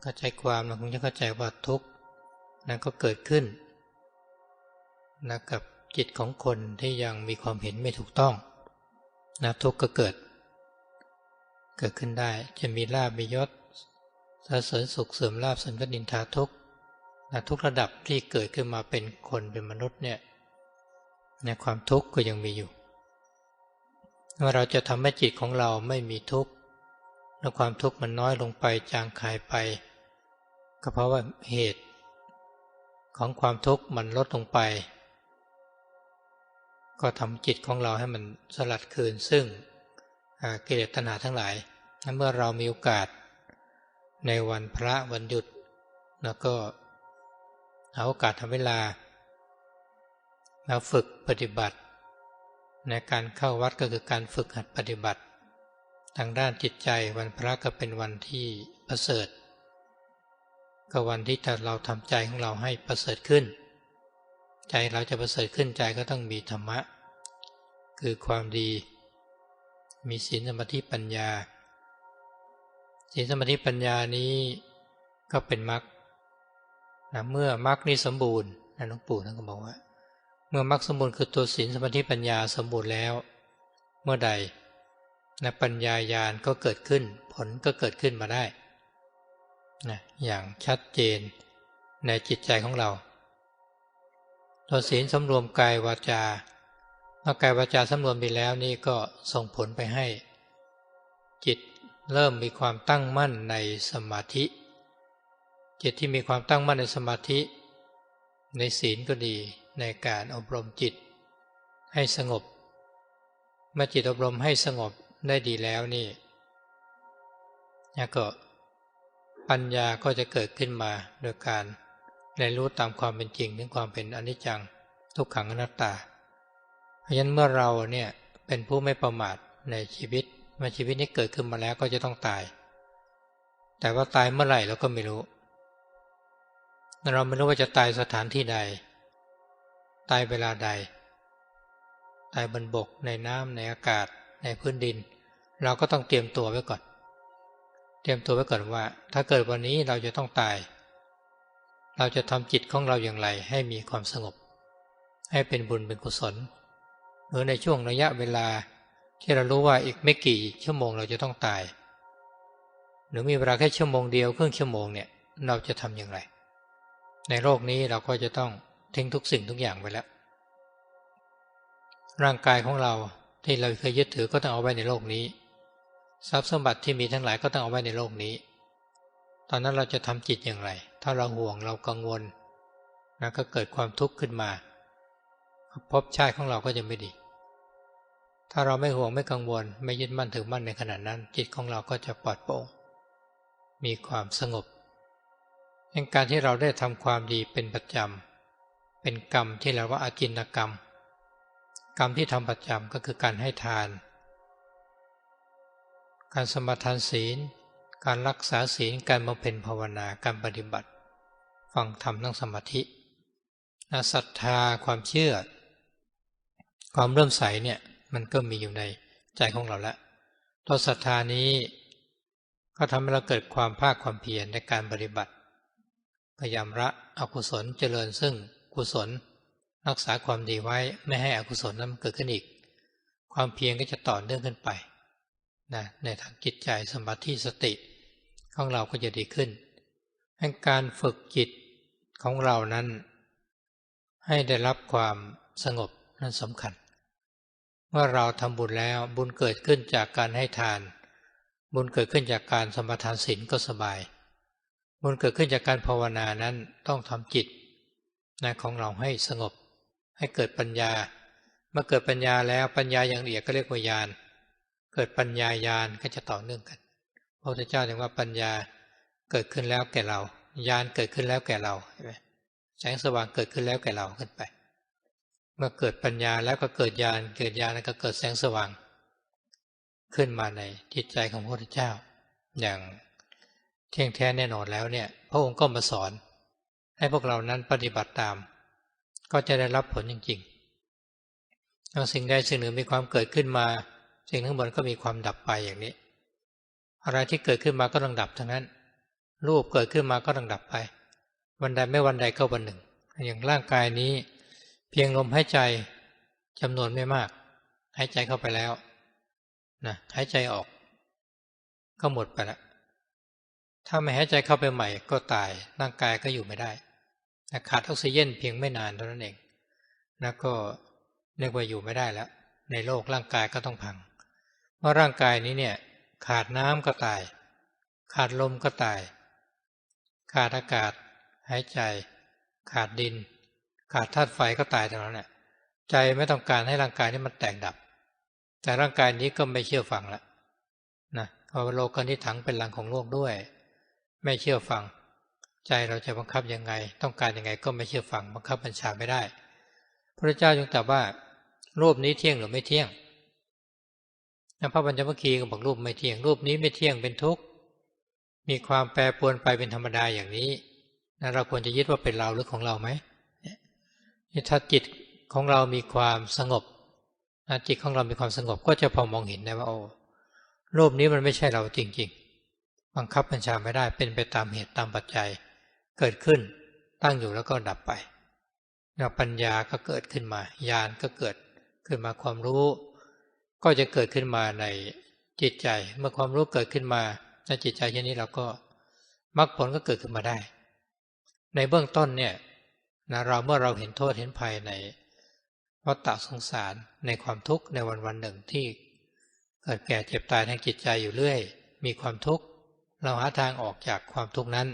เข้าใจความเราคงจะเข้าใจว่าทุกข์นั้นก็เกิดขึ้นนะกับจิตของคนที่ยังมีความเห็นไม่ถูกต้องนะทุกข์ก็เกิด เกิดขึ้นได้จะมีลาบมียศสรรเสริญสุขเสริมลาบเสริมกนินทาทุกนะทุกระดับที่เกิดขึ้นมาเป็นคนเป็นมนุษย์เนี่ยในความทุกข์ก็ยังมีอยู่ว่าเราจะทำให้จิตของเราไม่มีทุกข์และความทุกข์มันน้อยลงไปจางคายไป ก็เพราะว่าเหตุของความทุกข์มันลดลงไป ก็ทำจิตของเราให้มันสลัดคืนซึ่งกิเลสตัณหาทั้งหลายเมื่อเรามีโอกาสในวันพระวันหยุด แล้วก็เอาโอกาสทำเวลามาฝึกปฏิบัติ ในการเข้าวัดก็คือการฝึกหัดปฏิบัติ ทางด้านจิตใจวันพระก็เป็นวันที่ประเสริฐ ก็วันที่เราทำใจของเราให้ประเสริฐขึ้น ใจเราจะประเสริฐขึ้นใจก็ต้องมีธรรมะ คือความดี มีศีลสมาธิปัญญาศีลสมาธิปัญญานี้ก็เป็นมรรคนะเมื่อมรรคนี้สมบูรณ์นะหลวงปู่ท่านก็บอกว่า เมื่อมรรคสมบูรณ์คือตัวศีลสมาธิปัญญาสมบูรณ์แล้ว เมื่อใดนะปัญญายาณก็เกิดขึ้น ผลก็เกิดขึ้นมาได้ นะอย่างชัดเจนในจิตใจของเราตัวศีลสำรวมกายวาจาเมื่อกายวาจาสำรวมไปแล้วนี่ก็ส่งผลไปให้ จิตเริ่มมีความตั้งมั่นในสมาธิ จิตที่มีความตั้งมั่นในสมาธิ ในศีลก็ดีในการอบรมจิต ให้สงบ เมื่อจิตอบรมให้สงบได้ดีแล้วนี่ก็ ปัญญาก็จะเกิดขึ้นมาโดยการเรียนรู้ตามความเป็นจริงถึงความเป็นอนิจจังทุกขังอนัตตา เพราะฉะนั้นเมื่อเราเนี่ยเป็นผู้ไม่ประมาทในชีวิตเมื่อชีวิตนี้เกิดขึ้นมาแล้วก็จะต้องตาย แต่ว่าตายเมื่อไหร่เราก็ไม่รู้ เราไม่รู้ว่าจะตายสถานที่ใด ตายเวลาใด ตายบนบกในน้ำในอากาศในพื้นดิน เราก็ต้องเตรียมตัวไว้ก่อน เตรียมตัวไว้ก่อนว่า ถ้าเกิดวันนี้เราจะต้องตาย เราจะทำจิตของเราอย่างไรให้มีความสงบ ให้เป็นบุญเป็นกุศลเมื่อในช่วงระยะเวลา ที่เรารู้ว่าอีกไม่กี่ชั่วโมงเราจะต้องตาย หรือมีเวลาแค่ชั่วโมงเดียวครึ่งชั่วโมงเนี่ยเราจะทำอย่างไร ในโลกนี้เราก็จะต้องทิ้งทุกสิ่งทุกอย่างไปแล้ว ร่างกายของเราที่เราเคยยึดถือก็ต้องเอาไว้ในโลกนี้ ทรัพย์สมบัติที่มีทั้งหลายก็ต้องเอาไว้ในโลกนี้ ตอนนั้นเราจะทำจิตอย่างไร ถ้าเราห่วงเรากังวลนะก็เกิดความทุกข์ขึ้นมาพบชาติของเราก็จะไม่ดี ถ้าเราไม่ห่วงไม่กังวล ไม่ยึดมั่นถือมั่นในขณะนั้น จิตของเราก็จะปลอดโปร่ง มีความสงบในการที่เราได้ทำความดีเป็นประจำเป็นกรรมที่เราว่าอาจินกรรม กรรมที่ทำประจำก็คือการให้ทาน การสมาทานศีล การรักษาศีลการบำเพ็ญภาวนาการปฏิบัติ ฟังธรรมนั่งสมาธิศรัทธาความเชื่อ ความเริ่มใสเนี่ยมันก็มีอยู่ในใจของเราแล้วตัวศรัทธานี้ก็ทำให้เราเกิดความภาคความเพียรในการปฏิบัติพยายามละอกุศลเจริญซึ่งกุศล รักษาความดีไว้ไม่ให้อกุศลนั้นเกิดขึ้นอีก ความเพียรก็จะต่อเนื่องขึ้นไป นะในทางจิตใจสมาธิสติของเราก็จะดีขึ้นให้การฝึกจิตของเรานั้น ให้ได้รับความสงบนั้นสำคัญ เมื่อเราทำบุญแล้วบุญเกิดขึ้นจากการให้ทาน บุญเกิดขึ้นจากการสมทานศีลก็สบาย บุญเกิดขึ้นจากการภาวนานั้นต้องทำจิตนะของเราให้สงบ ให้เกิดปัญญา เมื่อเกิดปัญญาแล้วปัญญาอย่างละเอียดก็เรียกว่าญาณ เกิดปัญญายาณก็จะต่อเนื่องกัน พระพุทธเจ้าถึงว่าปัญญาเกิดขึ้นแล้วแก่เราญาณเกิดขึ้นแล้วแก่เราใช่ไหมแสงสว่างเกิดขึ้นแล้วแก่เราขึ้นไป เมื่อเกิดปัญญาแล้วก็เกิดญาณเกิดญาณแล้วก็เกิดแสงสว่าง ขึ้นมาในจิตใจของพระพุทธเจ้า อย่างเที่ยงแท้แน่นอนแล้วเนี่ย พระองค์ก็มาสอน ให้พวกเรานั้นปฏิบัติตาม ก็จะได้รับผลจริงๆสิ่งใดสิ่งหนึ่งมีความเกิดขึ้นมา สิ่งทั้งหมดก็มีความดับไปอย่างนี้ อะไรที่เกิดขึ้นมาก็ต้องดับทั้งนั้น รูปเกิดขึ้นมาก็ต้องดับไป วันใดไม่วันใดก็วันหนึ่ง อย่างร่างกายนี้ เพียงลมหายใจจำนวนไม่มาก หายใจเข้าไปแล้วนะหายใจออก ก็หมดไปแล้วถ้าไม่หายใจเข้าไปใหม่ก็ตายร่างกายก็อยู่ไม่ได้ขาดออกซิเจนเพียงไม่นานเท่านั้นเองแล้วก็เรียกว่าอยู่ไม่ได้แล้ว ในโลกร่างกายก็ต้องพัง เพราะร่างกายนี้เนี่ย ขาดน้ำก็ตาย ขาดลมก็ตาย ขาดอากาศ หายใจ ขาดดิน ขาดธาตุไฟก็ตายเท่านั้นแหละใจไม่ต้องการให้ร่างกายนี้มันแตกดับ แต่ร่างกายนี้ก็ไม่เชื่อฟังละนะเพราะโลกนิถังเป็นหลังของโลกด้วย ไม่เชื่อฟัง ใจเราจะบังคับยังไง ต้องการยังไงก็ไม่เชื่อฟังบังคับบัญชาไม่ได้ พระเจ้าจึงตรัสว่ารูปนี้เที่ยงหรือไม่เที่ยง พระบัญญัติคีก็บอกรูปไม่เที่ยงรูปนี้ไม่เที่ยงเป็นทุกข์มีความแปรปรวนไปเป็นธรรมดาอย่างนี้นะเราควรจะยึดว่าเป็นเราหรือของเราไหมถ้าจิตของเรามีความสงบจิตของเรามีความสงบก็จะพอมองเห็นได้ว่าโอ้รูปนี้มันไม่ใช่เราจริง ๆ บังคับบัญชาไม่ได้เป็นไปตามเหตุตามปัจจัย เกิดขึ้นตั้งอยู่แล้วก็ดับไปแล้วปัญญาก็เกิดขึ้นมาญาณก็เกิดขึ้นมาความรู้ ก็จะเกิดขึ้นมาในจิตใจ เมื่อความรู้เกิดขึ้นมาในจิตใจเช่นนี้เราก็มรรคผลก็เกิดขึ้นมาได้ ในเบื้องต้นเนี่ยนะเราเมื่อเราเห็นโทษเห็นภัยในวัฏฏะสงสารในความทุกข์ในวันวันหนึ่งที่เกิดแก่เจ็บตายทางจิตใจอยู่เรื่อย มีความทุกข์ เราหาทางออกจากความทุกข์นั้น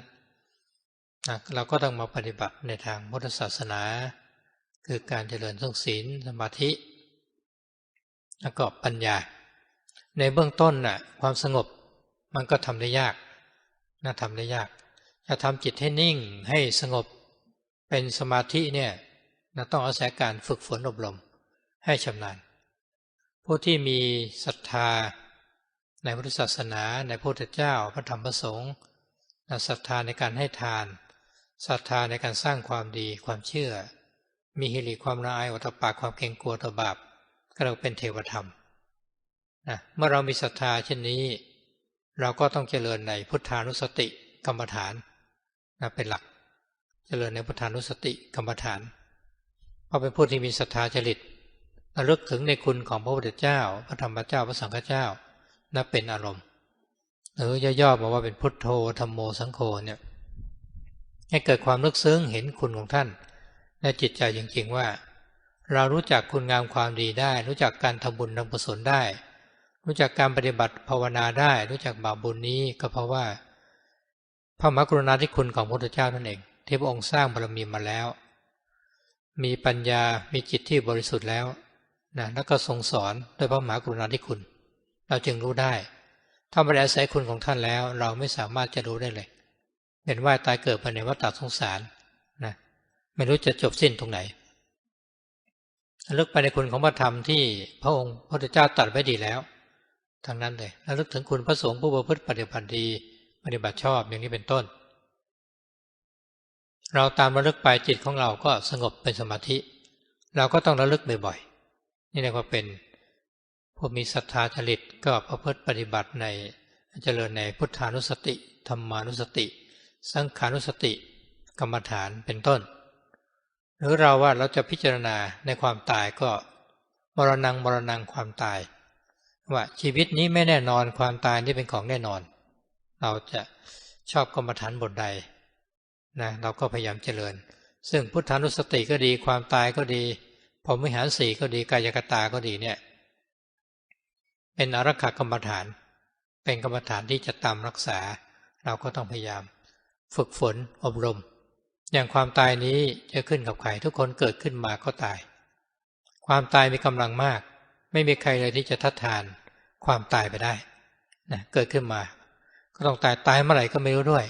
นะเราก็ต้องมาปฏิบัติในทางพุทธศาสนา คือการเจริญทั้งศีลสมาธิ แล้วก็ปัญญา ในเบื้องต้นน่ะ ความสงบมันก็ทำได้ยากน่าทำได้ยาก จะทำจิตให้นิ่งให้สงบเป็นสมาธิเนี่ยนะต้องอาศัยการฝึกฝนอบรมให้ชำนาญ ผู้ที่มีศรัทธา ในพุทธศาสนาในพระพุทธเจ้าพระธรรมพระสงฆ์ศรัทธาในการให้ทานศรัทธาในการสร้างความดีความเชื่อ มีฮิริความละอายอัตปาความเกรงกลัวต่อบาป ก็เราเป็นเทวธรรมนะเมื่อเรามีศรัทธาเช่นนี้ เราก็ต้องเจริญในพุทธานุสติกรรมฐานนะเป็นหลัก เจริญในพุทธานุสติกรรมฐานเพราะเป็นผู้ที่มีศรัทธาจริตระลึกถึงในคุณของพระพุทธเจ้า พระธรรมเจ้าพระสังฆเจ้านับเป็นอารมณ์ หรือย่อๆบอกว่าเป็นพุทโธธรรมโมสังโฆเนี่ยให้เกิดความลึกซึ้งเห็นคุณของท่านในจิตใจจริงๆว่า เรารู้จักคุณงามความดีได้ รู้จักการทำบุญทำกุศลได้ รู้จักการปฏิบัติภาวนาได้ รู้จักบาปบุญนี้ก็เพราะว่า พระมหากรุณาธิคุณของพระพุทธเจ้านั่นเองที่พระองค์สร้างบารมีมาแล้ว มีปัญญามีจิตที่บริสุทธิ์แล้วนะแล้วก็ทรงสอนด้วยพระมหากรุณาธิคุณ เราจึงรู้ได้ ถ้าไม่ได้อาศัยคุณของท่านแล้ว เราไม่สามารถจะรู้ได้เลยเป็นว่าตายเกิดภายในวัฏสงสารนะไม่รู้จะจบสิ้นตรงไหน ลึกไปในคุณของพระธรรมที่พระองค์พระพุทธเจ้าตรัสไว้ดีแล้วทั้งนั้นเลยแล้วลึกถึงคุณพระสงฆ์ผู้ประพฤติปฏิบัติดี ปฏิบัติชอบอย่างนี้เป็นต้น เราตามระลึกไปจิตของเราก็สงบเป็นสมาธิ เราก็ต้องระลึกบ่อยๆนี่เรียกว่าเป็นผู้มีศรัทธาจริตก็ประพฤติปฏิบัติในเจริญในพุทธานุสติธรรมานุสติ สังขานุสติ กรรมฐานเป็นต้น หรือเราว่าเราจะพิจารณาในความตายก็มรณงมรณงความตาย ว่าชีวิตนี้ไม่แน่นอนความตายนี่เป็นของแน่นอน เราจะชอบกรรมฐานบทใดนะเราก็พยายามเจริญ ซึ่งพุทธานุสติก็ดีความตายก็ดีพรหมิหารสี่ก็ดีกายกตาก็ดีเนี่ยเป็นอารักขากรรมฐาน เป็นกรรมฐานที่จะตามรักษา เราก็ต้องพยายาม ฝึกฝนอบรม อย่างความตายนี้จะขึ้นกับใครทุกคนเกิดขึ้นมาก็ตาย ความตายมีกำลังมาก ไม่มีใครเลยที่จะทัดทานความตายไปได้นะเกิดขึ้นมา ก็ต้องตายตายเมื่อไหร่ก็ไม่รู้ด้วย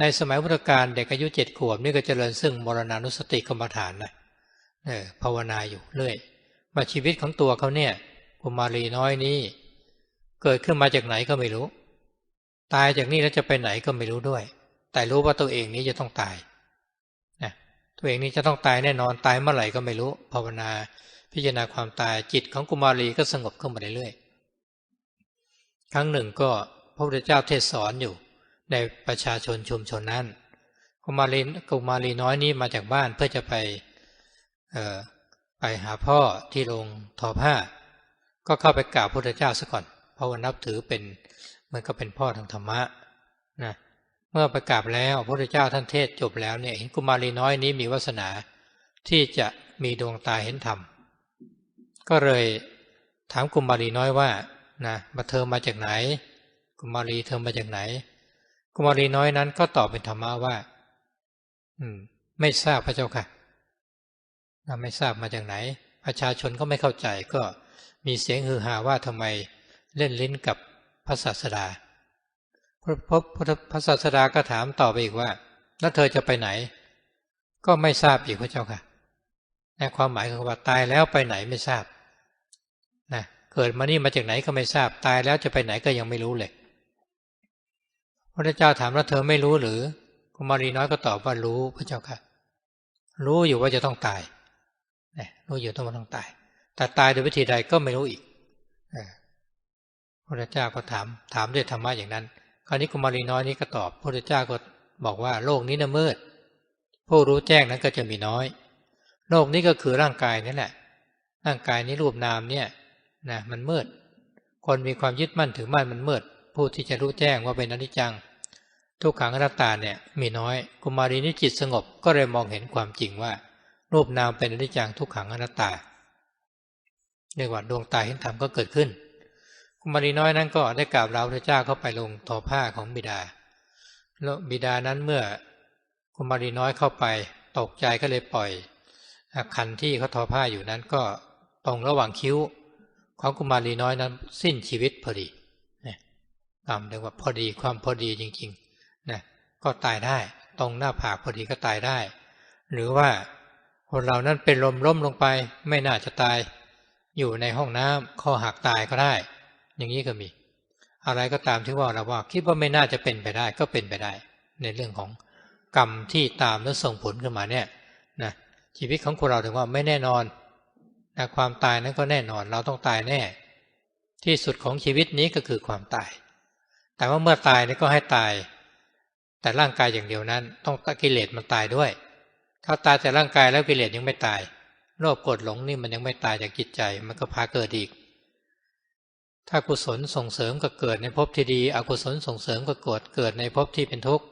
ในสมัยพุทธกาลเด็กอายุเจ็ดขวบนี่ก็เจริญซึ่งมรณานุสติกรรมฐานนะเออภาวนาอยู่เรื่อยมาชีวิตของตัวเขาเนี่ยกุมารีน้อยนี้ เกิดขึ้นมาจากไหนก็ไม่รู้ ตายจากนี้แล้วจะไปไหนก็ไม่รู้ด้วย แต่รู้ว่าตัวเองนี้จะต้องตาย ตัวเองนี้จะต้องตายแน่นอนตายเมื่อไหร่ก็ไม่รู้ ภาวนา พิจารณาความตายจิตของกุมารีก็สงบขึ้นมาเรื่อยๆครั้งหนึ่งก็พระพุทธเจ้าเทศสอนอยู่ในในประชาชนชุมชนนั้นกุมารีกุมารีน้อยนี้มาจากบ้านเพื่อจะไปไปหาพ่อที่โรงทอผ้า ก็เข้าไปกราบพระพุทธเจ้าซะก่อน เพราะว่านับถือเป็นมันก็เป็นพ่อทางธรรมะนะ เมื่อไปกาบแล้วพระพุทธเจ้าท่านเทศจบแล้วเนี่ยเห็นกุมารีน้อยนี้มีวาสนาที่จะมีดวงตาเห็นธรรม ก็เลยถามกุมารีน้อยว่านะมาเธอมาจากไหน กุมารีเธอมาจากไหน กุมารีน้อยนั้นก็ตอบเป็นธรรมะว่า อืม ไม่ทราบพระเจ้าค่ะนะไม่ทราบมาจากไหน ประชาชนก็ไม่เข้าใจก็มีเสียงฮือฮาว่าทำไมเล่นลิ้นกับพระศาสดา พระพระศาสดาก็ถามต่อไปอีกว่า แล้วเธอจะไปไหน ก็ไม่ทราบอีกพระเจ้าค่ะในความหมายคือว่าตายแล้วไปไหนไม่ทราบนะเกิดมานี่มาจากไหนก็ไม่ทราบ ตายแล้วจะไปไหนก็ยังไม่รู้เลย พระเจ้าถามว่าเธอไม่รู้หรือกุมารีน้อยก็ตอบว่ารู้พระเจ้าค่ะ รู้อยู่ว่าจะต้องตายนะรู้อยู่ต้องมาต้องตาย แต่ตายโดยวิธีใดก็ไม่รู้อีกพระเจ้าก็ถามถามด้วยธรรมะอย่างนั้น ราวนี้กุมารีน้อยนี้ก็ตอบพระเจ้าก็บอกว่าโลกนี้น่ะมืด ผู้รู้แจ้งนั้นก็จะมีน้อย โลกนี้ก็คือร่างกายนี่แหละ ร่างกายนี้รูปนามเนี่ยนะมันมืด คนมีความยึดมั่นถือมั่นมันมืด ผู้ที่จะรู้แจ้งว่าเป็นอนิจจัง ทุกขังอนัตตาเนี่ยมีน้อย กุมารีนี้จิตสงบก็เลยมองเห็นความจริงว่า รูปนามเป็นอนิจจังทุกขังอนัตตาเรียกว่าดวงตาเห็นธรรมก็เกิดขึ้น มารีน้อยนั้นก็ได้กราบเราพระเจ้าเข้าไปลงทอผ้าของบิดา แล้วบิดานั้นเมื่อกุมารีน้อยเข้าไปตกใจก็เลยปล่อยคันที่เขาทอผ้าอยู่นั้นก็ตรงระหว่างคิ้ว ของกุมารีน้อยนั้น สิ้นชีวิตพอดีนะตามเรียกว่าพอดีความพอดีจริงๆนะก็ตายได้ตรงหน้าผากพอดีก็ตายได้ หรือว่าคนเรานั้นเป็นลมล้มลงไปไม่น่าจะตาย อยู่ในห้องน้ำคอหักตายก็ได้ อย่างนี้ก็มี อะไรก็ตามที่ว่าเราว่า คิดว่าไม่น่าจะเป็นไปได้ก็เป็นไปได้ ในเรื่องของกรรมที่ตามและส่งผลขึ้นมาเนี่ยนะชีวิตของคนเราถึงว่าไม่แน่นอนนะความตายนั้นก็แน่นอน เราต้องตายแน่ ที่สุดของชีวิตนี้ก็คือความตาย แต่ว่าเมื่อตายนี่ก็ให้ตาย แต่ร่างกายอย่างเดียวนั้น ต้องตกิเลสมันตายด้วย ถ้าตายแต่ร่างกายแล้วกิเลสยังไม่ตายโลภกดหลงนี่มันยังไม่ตายจากจิตใจ มันก็พาเกิดอีก ถ้ากุศลส่งเสริมก็เกิดในภพที่ดี อกุศลส่งเสริมก็เกิดเกิดในภพที่เป็นทุกข์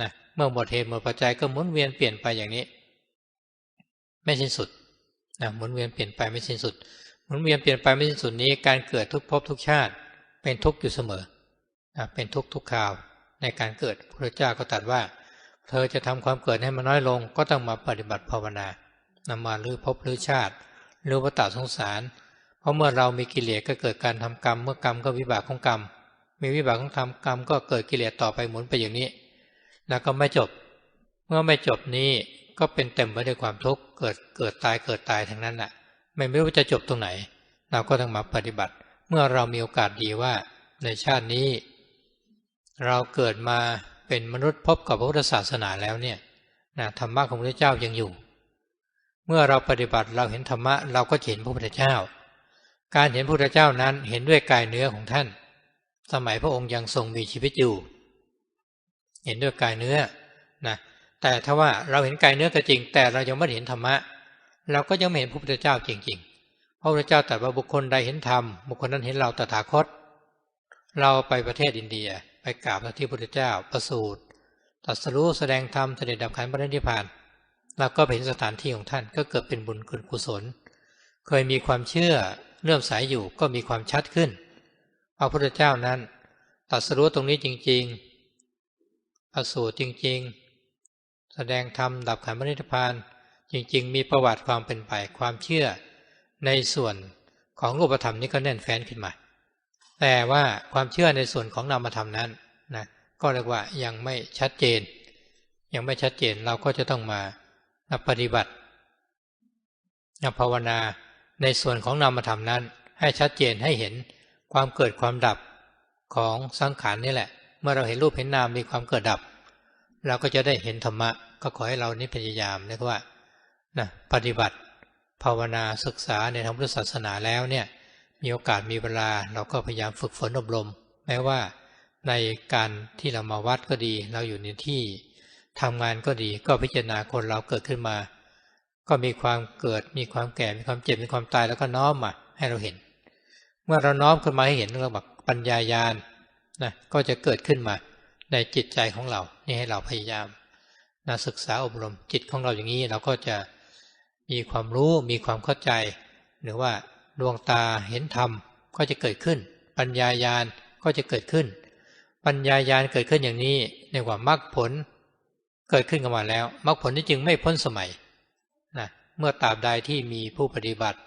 นะเมื่อหมดเหตุหมดปัจจัยก็หมุนเวียนเปลี่ยนไปอย่างนี้ ไม่สิ้นสุดนะหมุนเวียนเปลี่ยนไปไม่สิ้นสุด หมุนเวียนเปลี่ยนไปไม่สิ้นสุดนี้การเกิดทุกภพทุกชาติ เป็นทุกข์อยู่เสมอนะเป็นทุกข์ทุกข่าว ในการเกิดพระเจ้าก็ตรัสว่า เธอจะทำความเกิดให้มันน้อยลง ก็ต้องมาปฏิบัติภาวนานำมาลื้อภพลื้อชาติลื้อวัฏสงสาร เพราะเมื่อเรามีกิเลสก็เกิดการทำกรรม เมื่อกรรมก็วิบากของกรรม มีวิบากของทำกรรมก็เกิดกิเลสต่อไปหมุนไปอย่างนี้ แล้วก็ไม่จบ เมื่อไม่จบนี้ก็เป็นเต็มไปด้วยความทุกข์เกิดเกิดตายเกิดตายทั้งนั้นแหละไม่รู้ว่าจะจบตรงไหน เราก็ต้องมาปฏิบัติ เมื่อเรามีโอกาสดีว่าในชาตินี้ เราเกิดมาเป็นมนุษย์พบกับพระพุทธศาสนาแล้วเนี่ยนะธรรมะของพระเจ้ายังอยู่ เมื่อเราปฏิบัติเราเห็นธรรมะเราก็เห็นพระพุทธเจ้า การเห็นพระพุทธเจ้านั้นเห็นด้วยกายเนื้อของท่าน สมัยพระองค์ยังทรงมีชีวิตอยู่ เห็นด้วยกายเนื้อนะแต่ถ้าว่าเราเห็นกายเนื้อก็จริง แต่เรายังไม่เห็นธรรมะ เราก็ยังไม่เห็นพระพุทธเจ้าจริงๆพระพุทธเจ้าตรัสว่าบุคคลใดเห็นธรรมบุคคลนั้นเห็นเราตถาคต เราไปประเทศอินเดียไปกราบพระที่พุทธเจ้าประสูตรตัดสรู้แสดงธรรมเสด็จดับขันพระนิพพานเราก็เห็นสถานที่ของท่านก็เกิดเป็นบุญคุณกุศล เคยมีความเชื่อ เลื่อมสยอยู่ก็มีความชัดขึ้นพระพุทธเจ้านั้นตัดสรู้ตรงนี้จริงๆประสูตรจริง ๆ แสดงธรรมดับขันธ์พระนิพพานจริง ๆ มีประวัติความเป็นไปความเชื่อ ในส่วนของรูปธรรมนี้ก็แน่นแฟ้นขึ้นมา แต่ว่าความเชื่อในส่วนของนามธรรมนั้นนะก็เรียกว่ายังไม่ชัดเจน ยังไม่ชัดเจนเราก็จะต้องมาปฏิบัติภาวนา ในส่วนของนามธรรมนั้น ให้ชัดเจนให้เห็นความเกิดความดับของสังขารนี่แหละ เมื่อเราเห็นรูปเห็นนามมีความเกิดดับ เราก็จะได้เห็นธรรมะ ก็ขอให้เรานี้พยายามนะว่านะปฏิบัติ ภาวนาศึกษาในทางพุทธศาสนาแล้วเนี่ยมีโอกาสมีเวลาเราก็พยายามฝึกฝนอบรม แม้ว่าในการที่เรามาวัดก็ดี เราอยู่ในที่ทำงานก็ดีก็พิจารณาคนเราเกิดขึ้นมา ก็มีความเกิด มีความแก่ มีความเจ็บ มีความตายแล้วก็น้อมมาให้เราเห็น เมื่อเราน้อมขึ้นมาให้เห็นเราบอกปัญญายาณนะก็จะเกิดขึ้นมาในจิตใจของเรา นี่ให้เราพยายามนะศึกษาอบรมจิตของเราอย่างนี้เราก็จะมีความรู้มีความเข้าใจ หรือว่าดวงตาเห็นธรรมก็จะเกิดขึ้น ปัญญายาณก็จะเกิดขึ้น ปัญญายาณเกิดขึ้นอย่างนี้ในว่ามรรคผล เกิดขึ้นกันมาแล้วมรรคผลที่จึงไม่พ้นสมัย เมื่อตราบใดที่มีผู้ปฏิบัติ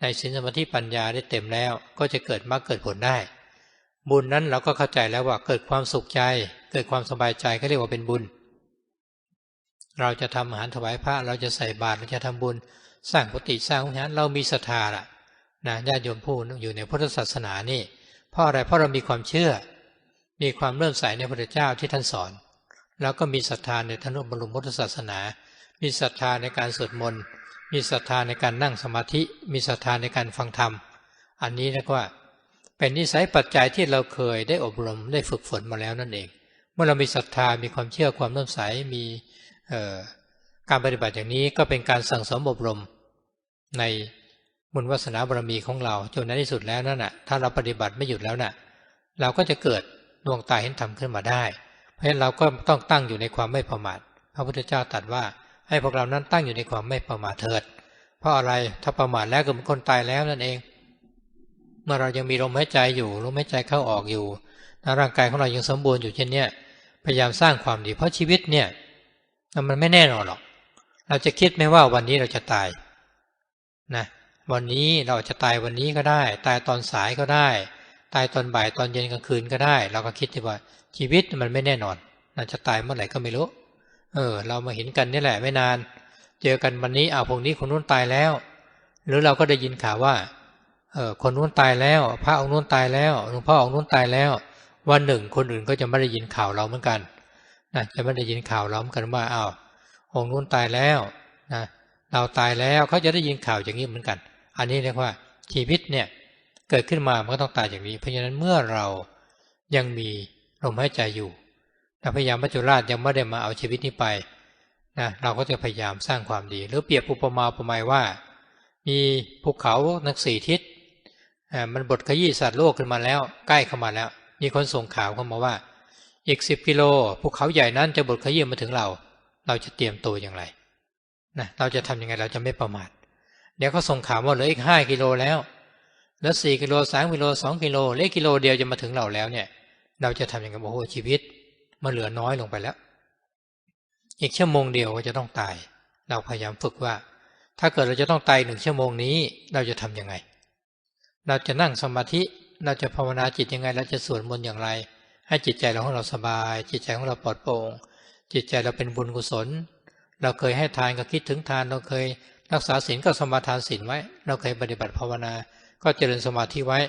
ในสินสมาธิปัญญาได้เต็มแล้ว ก็จะเกิดมรรคเกิดผลได้ บุญนั้นเราก็เข้าใจแล้วว่าเกิดความสุขใจ เกิดความสบายใจก็เรียกว่าเป็นบุญ เราจะทำอาหารถวายพระเราจะใส่บาตรเราจะทำบุญ สร้างปฏิสร้างวิหารเรามีศรัทธาล่ะนะญาติโยมผู้อยู่ในพุทธศาสนานี่เพราะอะไรเพราะเรามีความเชื่อ มีความเลื่มใสในพระเจ้าที่ท่านสอน แล้วก็มีศรัทธาในท่านบรมพุทธศาสนา มีศรัทธาในการสวดมนต์ มีศรัทธาในการนั่งสมาธิ มีศรัทธาในการฟังธรรม อันนี้นะว่า เป็นนิสัยปัจจัยที่เราเคยได้อบรมได้ฝึกฝนมาแล้วนั่นเอง เมื่อเรามีศรัทธามีความเชื่อความเลื่อมใสมีการปฏิบัติอย่างนี้ก็เป็นการสั่งสมอบรมในบุญวาสนาบารมีของเราจนในที่สุดแล้วนั่นน่ะถ้าเราปฏิบัติไม่หยุดแล้วน่ะ เราก็จะเกิดดวงตาเห็นธรรมขึ้นมาได้ เพราะฉะนั้นเราก็ต้องตั้งอยู่ในความไม่ประมาทพระพุทธเจ้าตรัสว่า ให้พวกเรานั้นตั้งอยู่ในความไม่ประมาทเถิด เพราะอะไรถ้าประมาทแล้วก็เป็นคนตายแล้วนั่นเอง เมื่อเรายังมีลมหายใจอยู่ลมหายใจเข้าออกอยู่ร่างกายของเรายังสมบูรณ์อยู่เช่นนี้พยายามสร้างความดีเพราะชีวิตเนี่ยมันไม่แน่นอนหรอก เราจะคิดไหมว่าวันนี้เราจะตายนะวันนี้เราจะตายวันนี้ก็ได้ ตายตอนสายก็ได้ ตายตอนบ่ายตอนเย็นกลางคืนก็ได้ เราก็คิดว่าชีวิตมันไม่แน่นอนเราจะตายเมื่อไหร่ก็ไม่รู้ เออ เรามาเห็นกันนี่แหละไม่นาน เจอกันวันนี้เอาพวกนี้คนนู้นตายแล้ว หรือเราก็ได้ยินข่าวว่า เออคนนู้นตายแล้ว พระองค์นู้นตายแล้วหลวงพ่อองค์นู้นตายแล้ว วันหนึ่งคนอื่นก็จะไม่ได้ยินข่าวเราเหมือนกันนะจะไม่ได้ยินข่าวเราเหมือนกันว่าอ้าวองค์นู้นตายแล้วนะเราตายแล้วเขาจะได้ยินข่าวอย่างนี้เหมือนกัน อันนี้เรียกว่าชีวิตเนี่ยเกิดขึ้นมามันก็ต้องตายอย่างนี้ เพราะฉะนั้นเมื่อเรายังมีลมหายใจอยู่ นะพยายามมัจจุราชยังไม่ได้มาเอาชีวิตนี้ไปนะเราก็จะพยายามสร้างความดี หรือเปรียบอุปมาอุปไมยว่า มีภูเขานักสี่ทิศมันบดขยี้สัตว์โลกขึ้นมาแล้ว ใกล้เข้ามาแล้ว มีคนส่งข่าวเข้ามาว่า อีกสิบกิโลภูเขาใหญ่นั้นจะบดขยี้มาถึงเรา เราจะเตรียมตัวอย่างไรนะเราจะทำยังไงเราจะไม่ประมาทเดี๋ยวเขาส่งข่าวว่าเหลืออีกห้ากิโลแล้วเหลือสี่กิโลสามกิโลสองกิโลเล็กกิโลเดียวจะมาถึงเราแล้วเนี่ย เราจะทำยังไงโอ้โหชีวิต มันเหลือน้อยลงไปแล้ว อีกชั่วโมงเดียวก็จะต้องตาย เราพยายามฝึกว่า ถ้าเกิดเราจะต้องตายหนึ่งชั่วโมงนี้เราจะทํำยังไง เราจะนั่งสมาธิเราจะภาวนาจิตยังไง เราจะสวดมนต์อย่างไร ให้จิตใจเราของเราสบาย จิตใจของเราปลอดโปร่งจิตใจเราเป็นบุญกุศล เราเคยให้ทานก็คิดถึงทาน เราเคยรักษาศีลก็สมาทานศีลไว้ เราเคยปฏิบัติภาวนา ก็เจริญสมาธิไว้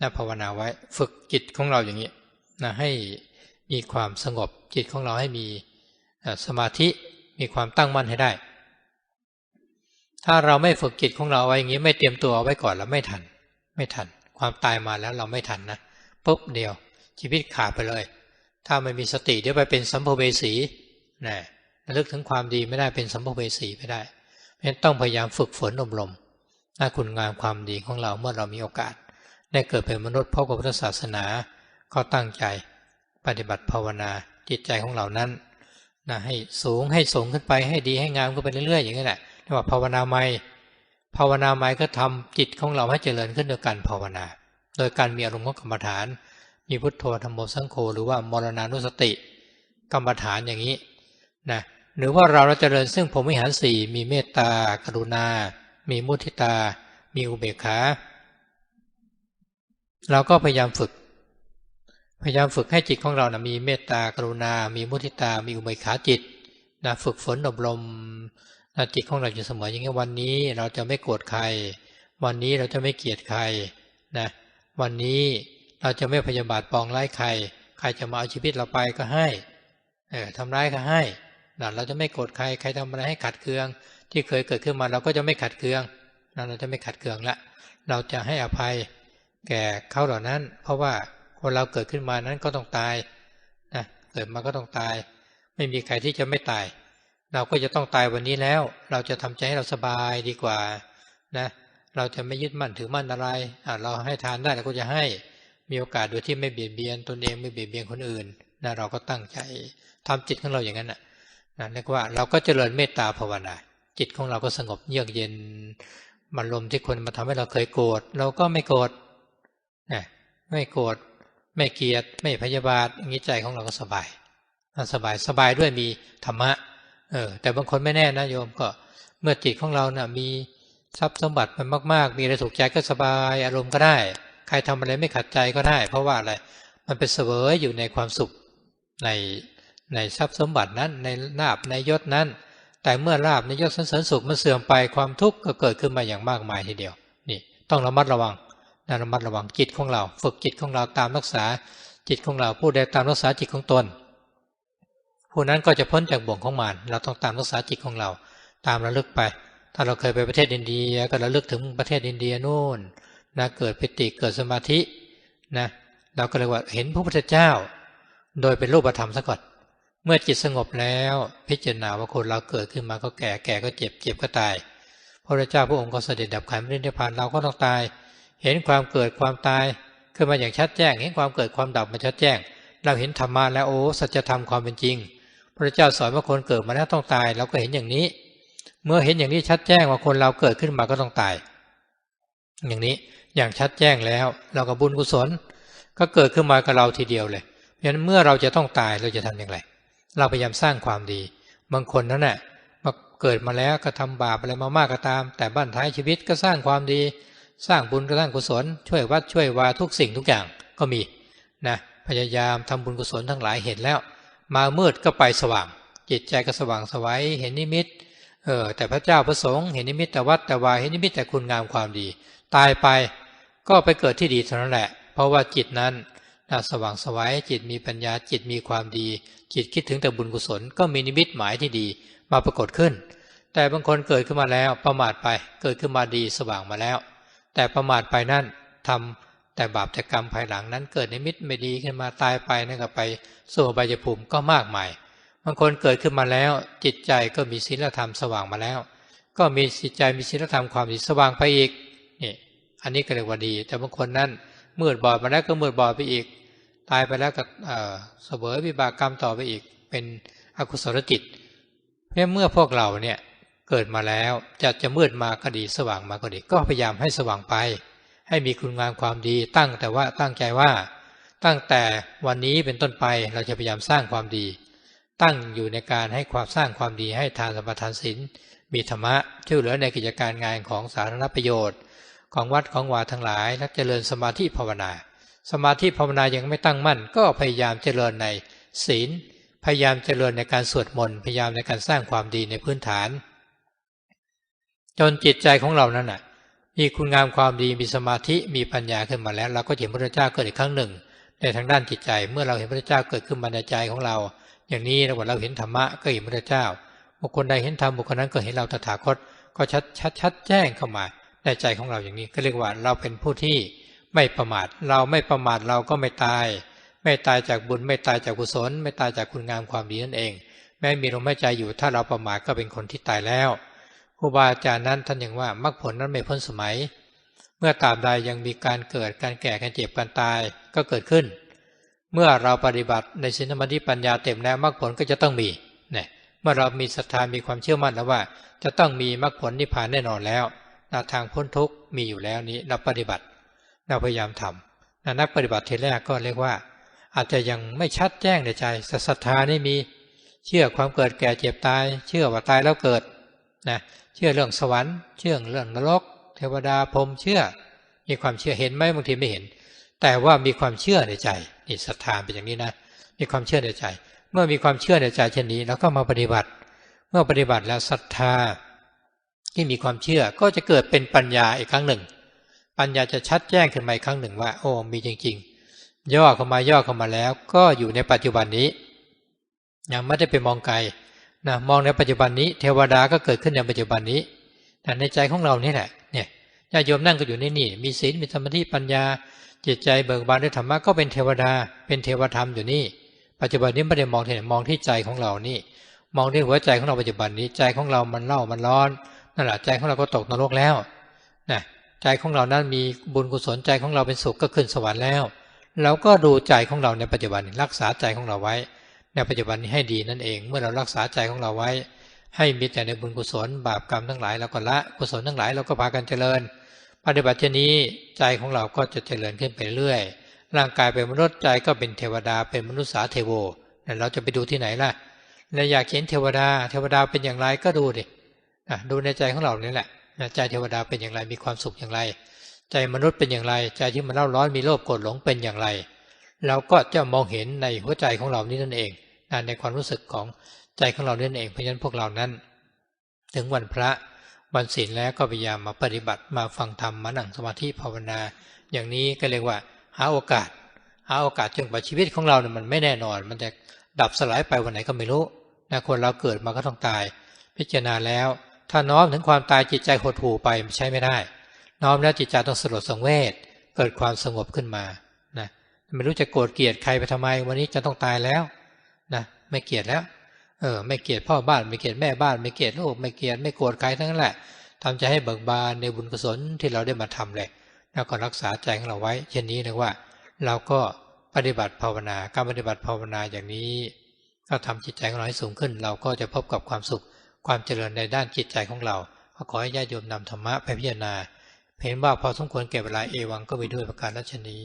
นะภาวนาไว้ ฝึกจิตของเราอย่างนี้นะให้ มีความสงบจิตของเราให้มีสมาธิมีความตั้งมั่นให้ได้ ถ้าเราไม่ฝึกจิตของเราไว้อย่างนี้ไม่เตรียมตัวเอาไว้ก่อนเราไม่ทัน ไม่ทัน ความตายมาแล้วเราไม่ทันนะปุ๊บเดียว ชีวิตขาดไปเลย ถ้าไม่มีสติเดี๋ยวไปเป็นสัมภเวสีนะระลึกถึงความดีไม่ได้เป็นสัมภเวสีไม่ได้เพราะต้องพยายามฝึกฝนอบรมน่าคุณงามความดีของเราเมื่อเรามีโอกาส ได้เกิดเป็นมนุษย์พบกับพุทธศาสนาก็ตั้งใจ ปฏิบัติภาวนาจิตใจของเรานั้นนะให้สูงให้สูงขึ้นไปให้ดีให้งามขึ้นไปเรื่อยๆอย่างนี้แหละเรียกว่าภาวนาใหม่ภาวนาใหม่ก็ทำจิตของเราให้เจริญขึ้นโดยการภาวนา โดยการมีอารมณ์ขอกรรมฐาน มีพุทโธธรรมโมสังโฆหรือว่ามรณานุสติ กรรมฐานอย่างนี้นะหรือว่าเราเจริญซึ่งผมวิหารสี่มีเมตตากรุณา มีมุทิตา มีอุเบกขาเราก็พยายามฝึก พยายามฝึกให้จิตของเรานะมีเมตตากรุณา มีมุทิตา มีอุเบกขาจิตนะฝึกฝนอบรมนะจิตของเราจะเสมออย่างนี้วันนี้เราจะไม่โกรธใคร วันนี้เราจะไม่เกลียดใครนะวันนี้เราจะไม่พยาบาทปองไล่ใคร ใครจะมาเอาชีวิตเราไปก็ให้เออทำร้ายก็ให้นะเราจะไม่โกรธใครใครทำอะไรให้ขัดเคือง ที่เคยเกิดขึ้นมาเราก็จะไม่ขัดเคืองนะเราจะไม่ขัดเคืองละเราจะให้อภัยแก่เขาเหล่านั้น เพราะว่า คนเราเกิดขึ้นมานั้นก็ต้องตายนะเกิดมาก็ต้องตาย ไม่มีใครที่จะไม่ตาย เราก็จะต้องตายวันนี้แล้ว เราจะทำใจให้เราสบายดีกว่านะเราจะไม่ยึดมั่นถือมั่นอะไรอ่าเราให้ทานได้เราก็จะให้มีโอกาสโดยที่ไม่เบียดเบียนตนเองไม่เบียดเบียนคนอื่นนะเราก็ตั้งใจทำจิตของเราอย่างนั้นนะนะเรียกว่าเราก็เจริญเมตตาภาวนาจิตของเราก็สงบเยือกเย็นมันลมที่คนมาทำให้เราเคยโกรธเราก็ไม่โกรธนะไม่โกรธ ไม่เกลียดไม่พยาบาทอย่างนี้ใจของเราก็สบายสบายสบายด้วยมีธรรมะ เออ แต่บางคนไม่แน่นะโยมก็เมื่อจิตของเรานะ่ะมีทรัพย์สมบัติมันมาก ๆ มีอะไรถูกใจก็สบายอารมณ์ก็ได้ ใครทำอะไรไม่ขัดใจก็ได้ เพราะว่าอะไรมันเป็นเสวยอยู่ในความสุขในในทรัพย์สมบัตินั้น ในนาบในยศนั้น แต่เมื่อลาบในยศสันเสริญสุขมันเสื่อมไปความทุกข์ก็เกิดขึ้นมาอย่างมากมายทีเดียว นี่ต้องระมัดระวัง ระมัดระวังจิตของเรา ฝึกจิตของเราตามรักษาจิตของเราผู้ใดตามรักษาจิตของตน ผู้นั้นก็จะพ้นจากบ่วงของมารเราต้องตามรักษาจิตของเรา ตามระลึกไป ถ้าเราเคยไปประเทศอินเดียก็ระลึกถึงประเทศอินเดียนู่นนะเกิดปิติเกิดสมาธินะเราก็เลยว่าเห็นพระพุทธเจ้า โดยเป็นรูปธรรมซะก่อนเมื่อจิตสงบแล้วพิจารณาว่าคนเราเกิดขึ้นมาก็แก่แก่ก็เจ็บเจ็บก็ตายพระพุทธเจ้าพระองค์ก็เสด็จดับขันธ์ไม่ได้ผ่านเราก็ต้องตาย เห็นความเกิดความตายขึ้นมาอย่างชัดแจ้ง เห็นความเกิดความดับมาชัดแจ้ง เราเห็นธรรมะแล้วโอ้สัจธรรมความเป็นจริง พระเจ้าสอนว่าคนเกิดมาแล้วต้องตาย เราก็เห็นอย่างนี้ เมื่อเห็นอย่างนี้ชัดแจ้งว่าคนเราเกิดขึ้นมาก็ต้องตาย อย่างนี้อย่างชัดแจ้งแล้ว เราก็บุญกุศล ก็เกิดขึ้นมากับเราทีเดียวเลยเพราะฉะนั้นเมื่อเราจะต้องตายเราจะทำอย่างไร เราพยายามสร้างความดี บางคนนั้นแหละมาเกิดมาแล้วก็ทำบาปอะไรมามากก็ตาม แต่บ้านท้ายชีวิตก็สร้างความดี สร้างบุญก็สร้างกุศล ช่วยวัดช่วยวาทุกสิ่งทุกอย่างก็มีนะพยายามทำบุญกุศลทั้งหลายเห็นแล้ว มามืดก็ไปสว่าง จิตใจก็สว่างสวัยเห็นนิมิตเออแต่พระเจ้าประสงค์เห็นนิมิตแต่วัดแต่วาเห็นนิมิตแต่คุณงามความดี ตายไปก็ไปเกิดที่ดีเท่านั้นแหละ เพราะว่าจิตนั้นสว่างสวัยจิตมีปัญญาจิตมีความดี จิตคิดถึงแต่บุญกุศลก็มีนิมิตหมายที่ดีมาปรากฏขึ้น แต่บางคนเกิดขึ้นมาแล้วประมาทไปเกิดขึ้นมาดีสว่างมาแล้ว แต่ประมาทไปนั่นทำแต่บาปแต่กรรมภายหลังนั้นเกิดในมิตรไม่ดีขึ้นมาตายไปนั่นก็ไปสู่ใบยภูมิก็มากมายบางคนเกิดขึ้นมาแล้ว จิตใจก็มีศีลธรรมสว่างมาแล้ว ก็มีจิตใจมีศีลธรรมความดีสว่างไปอีกนี่อันนี้ก็เรียกว่าดี แต่บางคนนั้นมืดบอดมาแล้วก็มืดบอดไปอีก ตายไปแล้วก็เสวยวิบากกรรมต่อไปอีก เป็นอกุศลจิตเพราะเมื่อพวกเราเนี่ย เกิดมาแล้วจะจะมืดมาก็ดีสว่างมาก็ดี ก็พยายามให้สว่างไป ให้มีคุณงามความดีตั้งแต่ว่าตั้งใจว่า ตั้งแต่วันนี้เป็นต้นไปเราจะพยายามสร้างความดี ตั้งอยู่ในการให้ความสร้างความดีให้ทานสมปทานศีลมีธรรมะช่วยเหลือในกิจการงานของสาธารณประโยชน์ ของวัดของวาทั้งหลายและเจริญสมาธิภาวนา สมาธิภาวนายังไม่ตั้งมั่น ก็พยายามเจริญในศีล พยายามเจริญในการสวดมนต์พยายามในการสร้างความดีในพื้นฐาน จนจิตใจของเรานั้นน่ะ มีคุณงามความดีมีสมาธิมีปัญญาขึ้นมาแล้ว เราก็เห็นพระเจ้าเกิดอีกครั้งหนึ่ง ในทางด้านจิตใจเมื่อเราเห็นพระเจ้าเกิดขึ้นมาในใจของเรา อย่างนี้เราเราเห็นธรรมะก็เห็นพระเจ้าบุคคลใดเห็นธรรมบุคคลนั้นก็เห็นเราตถาคต ก็ชัดชัดชัดแจ้งเข้ามาในใจของเราอย่างนี้ ก็เรียกว่าเราเป็นผู้ที่ไม่ประมาท เราไม่ประมาทเราก็ไม่ตาย ไม่ตายจากบุญไม่ตายจากกุศล ไม่ตายจากคุณงามความดีนั่นเอง แม้มีลมหายใจอยู่ถ้าเราประมาทก็เป็นคนที่ตายแล้ว ครูบาอาจารย์นั้นท่านยังว่ามรรคผลนั้นไม่พ้นสมัย เมื่อตามใดยังมีการเกิดการแก่การเจ็บการตายก็เกิดขึ้น เมื่อเราปฏิบัติในสินธรรมธิปัญญาเต็มแล้วมรรคผลก็จะต้องมีเนี่ยเมื่อเรามีศรัทธามีความเชื่อมั่นแล้วว่า จะต้องมีมรรคผลนิพพานแน่นอนแล้วทางพ้นทุกข์มีอยู่แล้วนี้เราปฏิบัติเราพยายามทำนักปฏิบัติทีแรกก็เรียกว่า อาจจะยังไม่ชัดแจ้งในใจศรัทธานี่มี เชื่อความเกิดแก่เจ็บตาย เชื่อว่าตายแล้วเกิด นะเชื่อเรื่องสวรรค์เชื่อเรื่องนรก เทวดาพรมเชื่อ มีความเชื่อเห็นไหมบางทีไม่เห็น แต่ว่ามีความเชื่อในใจนี่ศรัทธาเป็นอย่างนี้นะ มีความเชื่อในใจ เมื่อมีความเชื่อในใจเช่นนี้เราก็มาปฏิบัติ เมื่อปฏิบัติแล้วศรัทธา ที่มีความเชื่อก็จะเกิดเป็นปัญญาอีกครั้งหนึ่ง ปัญญาจะชัดแจ้งขึ้นมาอีกครั้งหนึ่งว่า โอ้มีจริง ๆ ย่อเข้ามาย่อเข้ามาแล้ว ก็อยู่ในปัจจุบันนี้ยังไม่ได้ไปมองไกล นะมองในปัจจุบันนี้ เทวดาก็เกิดขึ้นในปัจจุบันนี้แต่ในใจของเรานี่แหละเนี่ยญาติโยมนั่งก็อยู่ในนี่ มีศีลมีสมาธิปัญญา จิตใจเบิกบานด้วยธรรมะก็เป็นเทวดา เป็นเทวธรรมอยู่นี่ ปัจจุบันนี้ไม่ได้มองที่ไหนมองที่ใจของเรานี่ มองที่หัวใจของเราปัจจุบันนี้ ใจของเรามันเล่ามันร้อนนั่นแหละใจของเราก็ตกนรกแล้วนะใจของเรานั้นมีบุญกุศลใจของเราเป็นสุขก็ขึ้นสวรรค์แล้วเราก็ดูใจของเราในปัจจุบันรักษาใจของเราไว้ ในปัจจุบันนี้ให้ดีนั่นเอง เมื่อเรารักษาใจของเราไว้ ให้มีแต่ในบุญกุศล บาปกรรมทั้งหลายเราก็ละกุศลทั้งหลายเราก็พากันเจริญ ปฏิบัติเช่นนี้ใจของเราก็จะเจริญขึ้นไปเรื่อยร่างกายเป็นมนุษย์ใจก็เป็นเทวดาเป็นมนุษย์สาเทโวเราจะไปดูที่ไหนล่ะเราอยากเห็นเทวดา เทวดาเป็นอย่างไรก็ดูดิดูในใจของเราเนี่แหละใจเทวดาเป็นอย่างไรมีความสุขอย่างไร ใจมนุษย์เป็นอย่างไร ใจที่มันเล่าร้อนมีโลภโกรธหลงเป็นอย่างไร เราก็จะมองเห็นในหัวใจของเรานี้นั่นเองในความรู้สึกของใจของเรานั่นเองเพราะฉะนั้นพวกเรานั้น ถึงวันพระวันศีลแล้วก็พยายามมาปฏิบัติมาฟังธรรมมานั่งสมาธิภาวนา อย่างนี้ก็เรียกว่า หาโอกาส หาโอกาสจนกว่าชีวิตของเราเนี่ยมันไม่แน่นอน มันจะดับสลายไปวันไหนก็ไม่รู้นะคนเราเกิดมาก็ต้องตาย พิจารณาแล้ว ถ้าน้อมถึงความตายจิตใจหดหู่ไปใช้ไม่ได้ น้อมแล้วจิตใจต้องสลดสังเวชเกิดความสงบขึ้นมา ไม่รู้จะโกรธเกลียดใครไปทำไม วันนี้จะต้องตายแล้วนะไม่เกลียดแล้ว เออ ไม่เกลียดพ่อบ้าน ไม่เกลียดแม่บ้าน ไม่เกลียดลูกไม่เกลียดไม่โกรธใครทั้งนั้นแหละทำใจให้เบิกบานในบุญกุศลที่เราได้มาทำเลยแล้วก็รักษาใจของเราไว้เช่นนี้นะว่า เราก็ปฏิบัติภาวนาการปฏิบัติภาวนาอย่างนี้ ก็ทำจิตใจของเราให้สูงขึ้น เราก็จะพบกับความสุข ความเจริญในด้านจิตใจของเราก็ขอให้ญาติโยมนำธรรมะไปพิจารณาเห็นว่าพอสมควรแก่เวลาเอวังก็ไปด้วยประการนัชนี้